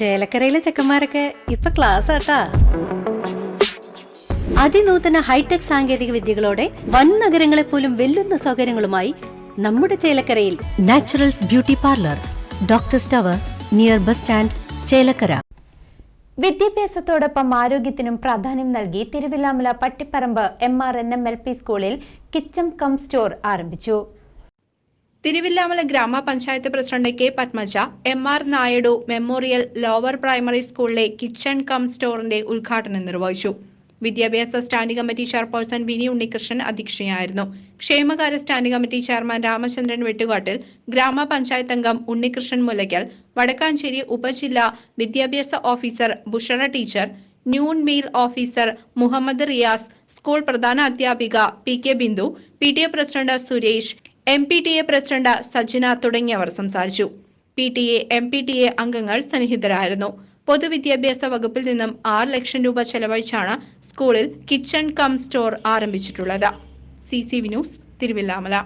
ചേലക്കരയിലെ ചെക്കന്മാരൊക്കെ ഇപ്പൊ ക്ലാസ് ആട്ടാ. അതിനൂതന ഹൈടെക് സാങ്കേതിക വിദ്യകളോടെ വൻ നഗരങ്ങളെ പോലും വെല്ലുന്ന സൗകര്യങ്ങളുമായി നമ്മുടെ ചേലക്കരയിൽ naturals beauty parlour doctors tower near bus stand Chelakkara. വിദ്യാഭ്യാസത്തോടൊപ്പം ആരോഗ്യത്തിനും പ്രാധാന്യം നൽകി Thiruvilwamala Pattiparambu M R N M L P സ്കൂളിൽ കിച്ചം കം സ്റ്റോർ ആരംഭിച്ചു. തിരുവില്ലാമല ഗ്രാമപഞ്ചായത്ത് president K Padmaja M R Naidu memorial lower primary സ്കൂളിലെ കിച്ചൺ കം സ്റ്റോറിന്റെ ഉദ്ഘാടനം നിർവഹിച്ചു. വിദ്യാഭ്യാസ standing committee chairperson Vini Unnikrishnan അധ്യക്ഷയായിരുന്നു. ക്ഷേമകാര്യ standing committee chairman Ramachandran Vettukattil ഗ്രാമപഞ്ചായത്ത് അംഗം ഉണ്ണികൃഷ്ണൻ മുലയ്ക്കൽ വടക്കാഞ്ചേരി ഉപജില്ലാ വിദ്യാഭ്യാസ officer Bushara teacher noon meal officer Muhammad Riyas school പ്രധാന അധ്യാപിക P K Bindu P T A president Suresh M P T A president Sajjana തുടങ്ങിയവർ സംസാരിച്ചു. P T A M P T A അംഗങ്ങൾ സന്നിഹിതരായിരുന്നു. പൊതുവിദ്യാഭ്യാസ വകുപ്പിൽ നിന്നും ആറ് ലക്ഷം രൂപ ചെലവഴിച്ചാണ് സ്കൂളിൽ kitchen cum store ആരംഭിച്ചിട്ടുള്ളത്. C C V news Thiruvilwamala.